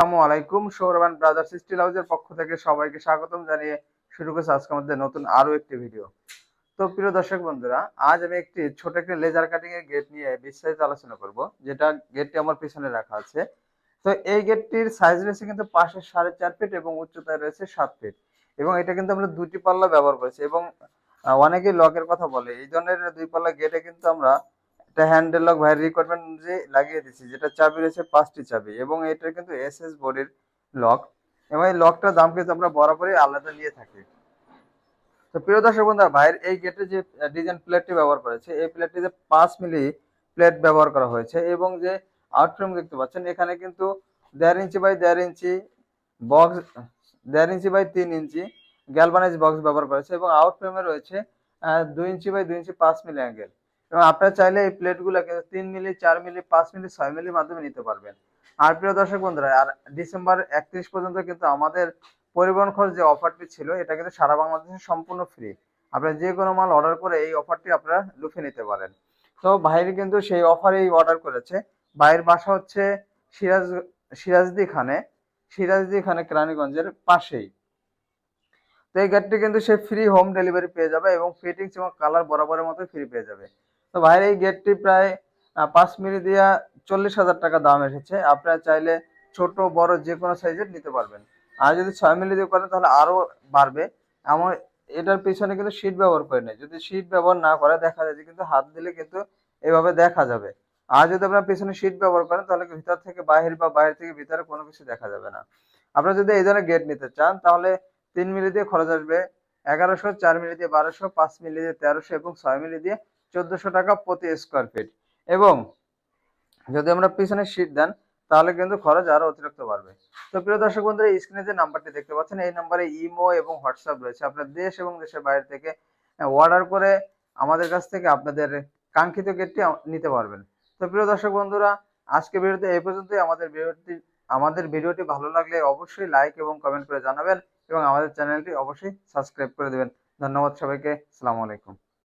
আসসালামু আলাইকুম স্টিল হাউসের পক্ষ থেকে সবাইকে স্বাগতম জানিয়ে শুরু আজকে আমাদের নতুন আরও একটি ভিডিও। তো প্রিয় দর্শক বন্ধুরা, আজ আমি একটি ছোট একটি লেজার কাটিং এর গেট নিয়ে বিস্তারিত আলোচনা করব, যেটা গেটটি আমার পিছনে রাখা আছে। তো এই গেটটির সাইজ রয়েছে কিন্তু পাশে সাড়ে চার ফিট এবং উচ্চতায় রয়েছে সাত ফিট এবং এটা কিন্তু আমরা দুটি পাল্লা ব্যবহার করেছি এবং অনেকেই লকের কথা বলে, এই ধরনের দুই পাল্লা গেটে কিন্তু আমরা একটা হ্যান্ডেল লক ভাইয়ের রিকোয়ারমেন্ট অনুযায়ী লাগিয়ে দিচ্ছি যেটা চাবি রয়েছে পাঁচটি চাবি এবং এটা কিন্তু এস এস বডির লক এবং এই লকটার দাম কিন্তু আমরা বরাবরই আলাদা নিয়ে থাকি। তো প্রিয় দর্শক বন্ধুরা, ভাইয়ের এই গেটে যে ডিজাইন প্লেটটি ব্যবহার করেছে, এই প্লেটটিতে পাঁচ মিলি প্লেট ব্যবহার করা হয়েছে এবং যে আউটফ্রেম দেখতে পাচ্ছেন, এখানে কিন্তু দেড় ইঞ্চি বাই দেড় ইঞ্চি বক্স দেড় ইঞ্চি বাই তিন ইঞ্চি গ্যালভানাইজ বক্স ব্যবহার করেছে এবং আউটফ্রেমে রয়েছে দুই ইঞ্চি বাই দুই ইঞ্চি পাঁচ মিলি অ্যাঙ্গেল এবং আপনারা চাইলে এই প্লেটগুলো কিন্তু তিন মিলি, চার মিলি, পাঁচ মিলি, ছয় মিলির মাধ্যমে নিতে পারবেন। আর প্রিয় দর্শক বন্ধুরা, আর ডিসেম্বর একত্রিশ পর্যন্ত কিন্তু আমাদের পরিবহন খরচ যে অফারটি ছিল, এটা কিন্তু সারা বাংলাদেশে সম্পূর্ণ ফ্রি আপনারা যে কোনো মাল অর্ডার করে এই অফারটি আপনারা লুফে নিতে পারেন। তো ভাইয়ের কিন্তু সেই অফারেই অর্ডার করেছে। ভাইয়ের বাসা হচ্ছে সিরাজ, সিরাজদি খানে সিরাজদি খানে কেরানীগঞ্জের পাশেই। তো এই গেটটি কিন্তু সে ফ্রি হোম ডেলিভারি পেয়ে যাবে এবং ফিটিংস এবং কালার বরাবরের মতো ফ্রি পেয়ে যাবে। তো ভাইয়ের এই গেটটি প্রায় পাঁচ মিলি দিয়া চল্লিশ হাজার টাকা দাম এসেছে। আপনারা চাইলে ছোট, বড় যে কোনো সাইজের নিতে পারবেন। আর যদি ছয় মিলি দিয়ে করেন, তাহলে আরও বাড়বে। এমন, এটার পিছনে কিন্তু শীট ব্যবহার করে নেই। যদি শীট ব্যবহার না করে, দেখা যায় যে কিন্তু হাত দিলে কিন্তু এভাবে দেখা যাবে। আর যদি আপনার পিছনে শীট ব্যবহার করেন, তাহলে ভিতর থেকে বাহির বা বাইরে থেকে ভিতরে কোনো কিছু দেখা যাবে না। আপনারা যদি এই ধরনের গেট নিতে চান, তাহলে তিন মিলি দিয়ে খরচ আসবে এগারোশো, চার মিলি দিয়ে বারোশো, পাঁচ মিলি দিয়ে তেরোশো এবং ছয় মিলি দিয়ে চোদ্দশো টাকা প্রতি স্কোয়ার ফিট এবং যদি আমরা পিছনে শীট দেন, তাহলে কিন্তু খরচ আরও অতিরিক্ত বাড়বে। তো প্রিয় দর্শক বন্ধুরা স্ক্রিনে যে নাম্বারটি দেখতে পাচ্ছেন, এই নাম্বারে ইমো এবং হোয়াটসঅ্যাপ রয়েছে। আপনার দেশ এবং দেশের বাইরে থেকে অর্ডার করে আমাদের কাছ থেকে আপনাদের কাঙ্ক্ষিত গেটটি নিতে পারবেন। তো প্রিয় দর্শক বন্ধুরা, আজকে ভিডিওতে এই পর্যন্তই। আমাদের ভিডিওটি আমাদের ভিডিওটি ভালো লাগলে অবশ্যই লাইক এবং কমেন্ট করে জানাবেন এবং আমাদের চ্যানেলটি অবশ্যই সাবস্ক্রাইব করে দেবেন। ধন্যবাদ সবাইকে। আসসালামু আলাইকুম।